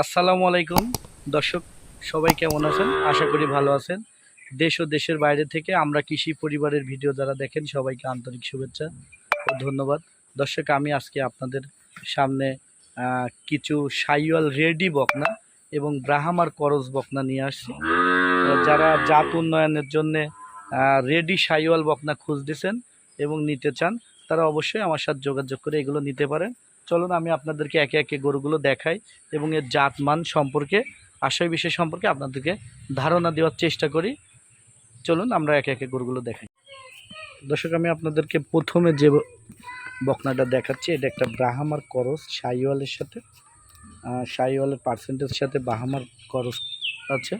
আসসালামু আলাইকুম। দর্শক, সবাই কেমন আছেন? আশা করি ভালো আছেন। দেশ ও দেশের বাইরে থেকে আমরা কৃষি পরিবারের ভিডিও যারা দেখেন, সবাইকে আন্তরিক শুভেচ্ছা ও ধন্যবাদ। দর্শক, আমি আজকে আপনাদের সামনে কিছু সাইওয়াল রেডি বকনা এবং ব্রাহামার করজ বকনা নিয়ে আসছি। যারা জাত উন্নয়নের জন্যে রেডি সাইওয়াল বকনা খুঁজতেছেন এবং নিতে চান, তারা অবশ্যই আমার সাথে যোগাযোগ করে এগুলো নিতে পারেন। চলুন আমি আপনাদেরকে একে একে গরুগুলো দেখাই এবং এর জাতমান সম্পর্কে, আশয় বিষয় সম্পর্কে আপনাদেরকে ধারণা দেওয়ার চেষ্টা করি। চলুন আমরা একে একে গরুগুলো দেখাই। দর্শক, আমি আপনাদেরকে প্রথমে যে বকনাটা দেখাচ্ছি, এটা একটা ব্রাহামার করস সাইওয়ালের সাথে। সাইওয়ালের পার্সেন্টের সাথে বাহামার করস আছে।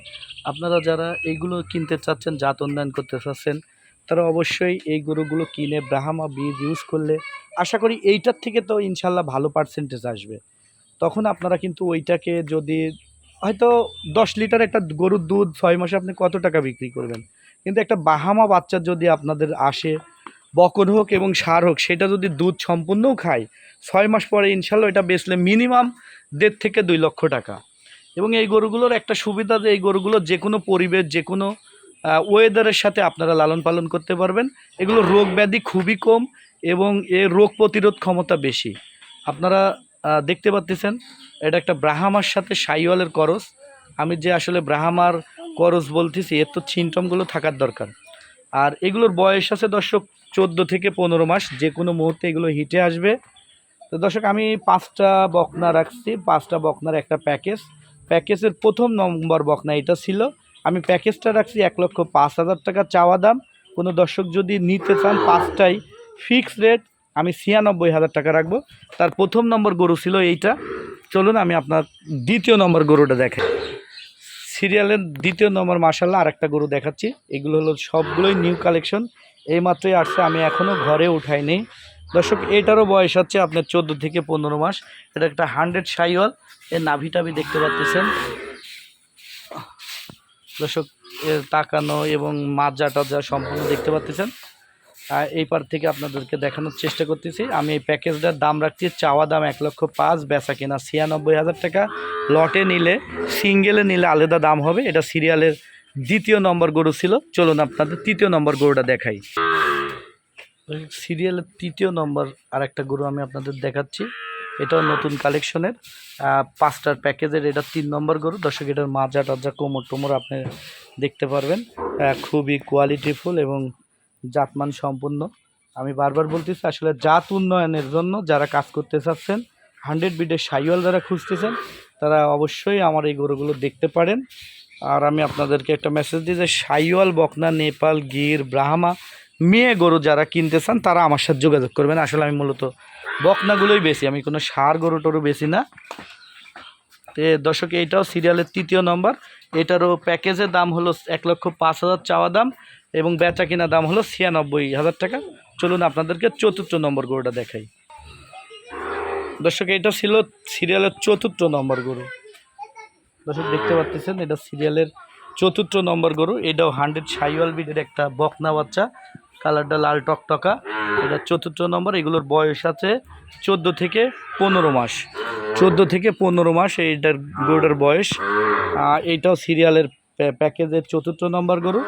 আপনারা যারা এইগুলো কিনতে চাচ্ছেন, জাত উন্নয়ন করতে চাচ্ছেন তারা অবশ্যই এই গরুগুলো কিনে ব্রাহামা বীজ ইউজ করলে আশা করি এইটার থেকে তো ইনশাল্লাহ ভালো পার্সেন্টেজ আসবে। তখন আপনারা কিন্তু ওইটাকে যদি হয়তো দশ লিটার একটা গরুর দুধ ছয় মাসে আপনি কত টাকা বিক্রি করবেন? কিন্তু একটা বাহামা বাচ্চা যদি আপনাদের আসে, বকন হোক এবং সার হোক, সেটা যদি দুধ সম্পূর্ণও খায়, ছয় মাস পরে ইনশাল্লাহ এটা বেচলে মিনিমাম দেড় থেকে দুই লক্ষ টাকা। এবং এই গরুগুলোর একটা সুবিধা যে, এই গরুগুলো যে কোনো পরিবেশ যে কোনো ওয়েদারের সাথে আপনারা লালন পালন করতে পারবেন। এগুলো রোগ ব্যাধি খুবই কম এবং এর রোগ প্রতিরোধ ক্ষমতা বেশি। আপনারা দেখতে পাচ্ছেন, এটা একটা ব্রাহামার সাথে সাইওয়ালের করস। আমি যে আসলে ব্রাহামার করস বলতেছি, এর তো সিমটমগুলো থাকার দরকার। আর এগুলোর বয়স আছে দর্শক চোদ্দ থেকে পনেরো মাস, যে কোনো মুহূর্তে এগুলো হিটে আসবে। তো দর্শক, আমি পাঁচটা বকনা রাখছি, পাঁচটা বকনার একটা প্যাকেজ। প্যাকেজের প্রথম নম্বর বকনা এটা ছিল। আমি প্যাকেজটা রাখছি এক লক্ষ পাঁচ হাজার টাকা চাওয়া দাম। কোনো দর্শক যদি নিতে চান পাঁচটাই ফিক্স রেট আমি ছিয়ানব্বই হাজার টাকা রাখব। তার প্রথম নম্বর গরু ছিল এইটা। চলুন আমি আপনার দ্বিতীয় নম্বর গরুটা দেখাই। সিরিয়ালের দ্বিতীয় নম্বর মার্শাল্লাহ আরেকটা গরু দেখাচ্ছি। এগুলো হলো সবগুলোই নিউ কালেকশন এইমাত্রই আসছে, আমি এখনও ঘরে উঠাইনি দর্শক, এটারও বয়স হচ্ছে আপনার চোদ্দ থেকে পনেরো মাস। এটা একটা হান্ড্রেড সাইওয়াল। এর নাভি টাভি দেখতে পাচ্ছেন। দর্শক তাকানো এবং মাজা টাজা সম্পূর্ণ দেখতে পাচ্ছেন। এই পার থেকে আপনাদেরকে দেখানোর চেষ্টা করতেছি। আমি এই প্যাকেজটার দাম রাখছি, চাওয়া দাম এক লক্ষ পাঁচ, বেচা কেনা ছিয়ানব্বই হাজার টাকা। লটে নিলে, সিঙ্গেলে নিলে আলাদা দাম হবে। এটা সিরিয়ালের দ্বিতীয় নম্বর গরু ছিল। চলুন আপনাদের তৃতীয় নম্বর গরুটা দেখাই। সিরিয়ালের তৃতীয় নম্বর আর একটা গরু আমি আপনাদের দেখাচ্ছি। এটাও নতুন কালেকশনের। পাঁচটার প্যাকেজের এটা তিন নম্বর গরু। দর্শক, এটার মাজা টাজা কোমর টোমর আপনি দেখতে পারবেন। খুবই কোয়ালিটিফুল এবং জাতমান সম্পূর্ণ। আমি বারবার বলতেছি, আসলে জাত উন্নয়নের জন্য যারা কাজ করতে চাচ্ছেন হান্ড্রেড বিডের সাইওয়াল যারা খুঁজতেছেন, তারা অবশ্যই আমার এই গরুগুলো দেখতে পারেন। আর আমি আপনাদেরকে একটা মেসেজ দিই যে, সাইওয়াল, বকনা, নেপাল, গির, ব্রাহ্মা মেয়ে গরু যারা কিনতে চান, তারা আমার সাথে যোগাযোগ করবেন। আসলে আমি মূলত বকনাগুলোই বেশি, আমি কোনো সার গরু টরু বেশি না। তো দর্শক এইটাও সিরিয়ালের তৃতীয় নম্বর। এটারও প্যাকেজের দাম হলো এক লক্ষ পাঁচ হাজার চাওয়া দাম এবং বেচা কিনা দাম হলো ছিয়ানব্বই হাজার টাকা। চলুন আপনাদেরকে চতুর্থ নম্বর গরুটা দেখাই। দর্শক, এটা ছিল সিরিয়ালের চতুর্থ নম্বর গরু। দর্শক, দেখতে পাচ্ছেন, এটা সিরিয়ালের চতুর্থ নম্বর গরু। এটাও হান্ড্রেড সাইওয়াল বিডের একটা বকনা বাচ্চা। কালারটা লাল টকটকা। এটা চতুর্থ নম্বর, এগুলোর বয়স আছে চোদ্দ থেকে পনেরো মাস। চোদ্দ থেকে পনেরো মাস এইটার গরুটার বয়স। এইটাও সিরিয়ালের প্যাকেজের চতুর্থ নম্বর গরু।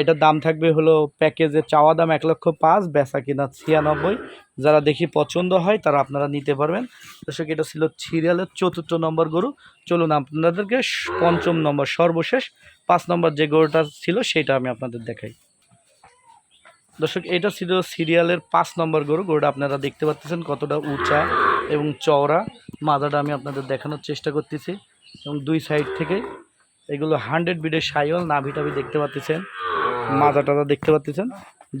এটার দাম থাকবে হলো প্যাকেজের চাওয়া দাম এক লক্ষ পাঁচ, বেচা কিনা ছিয়ানব্বই। যারা দেখি পছন্দ হয় তারা আপনারা নিতে পারবেন। দর্শক, এটা ছিল সিরিয়ালের চতুর্থ নম্বর গরু। চলুন আপনাদেরকে পঞ্চম নম্বর, সর্বশেষ পাঁচ নম্বর যে গরুটা ছিল সেটা আমি আপনাদের দেখাই। দর্শক, এটা ছিল সিরিয়ালের পাঁচ নম্বর গরু। গরুটা আপনারা দেখতে পাচ্ছেন কতটা উঁচা এবং চওড়া। মাদাটা আমি আপনাদের দেখানোর চেষ্টা করতেছি। এবং দুই সাইড থেকে এগুলো হান্ড্রেড বিডের সাইওয়াল নাভি টাভি দেখতে পাচ্ছেন। মাজা টাজা দেখতে পাচ্ছেন।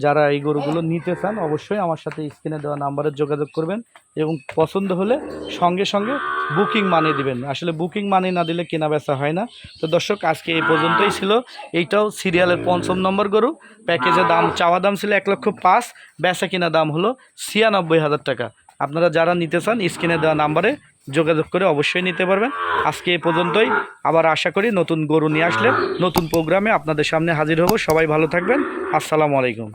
যারা এই গরুগুলো নিতে চান, অবশ্যই আমার সাথে স্ক্রিনে দেওয়া নাম্বারে যোগাযোগ করবেন এবং পছন্দ হলে সঙ্গে সঙ্গে বুকিং মানিয়ে দিবেন। আসলে বুকিং মানিয়ে না দিলে কেনা বেচা হয় না। তো দর্শক, আজকে এই পর্যন্তই ছিল। এইটাও সিরিয়ালের পঞ্চম নম্বর গরু। প্যাকেজের দাম, চাওয়া দাম ছিল এক লক্ষ পাঁচ। বেচা কিনা দাম হলো ছিয়ানব্বই হাজার টাকা। আপনারা যারা নিতে চান, স্ক্রিনে দেওয়া নাম্বারে যোগাযোগ করে অবশ্যই নিতে পারবেন। আজকে এ পর্যন্তই। আবার আশা করি নতুন গরু নিয়ে আসলে নতুন প্রোগ্রামে আপনাদের সামনে হাজির হব। সবাই ভালো থাকবেন। আসসালামু আলাইকুম।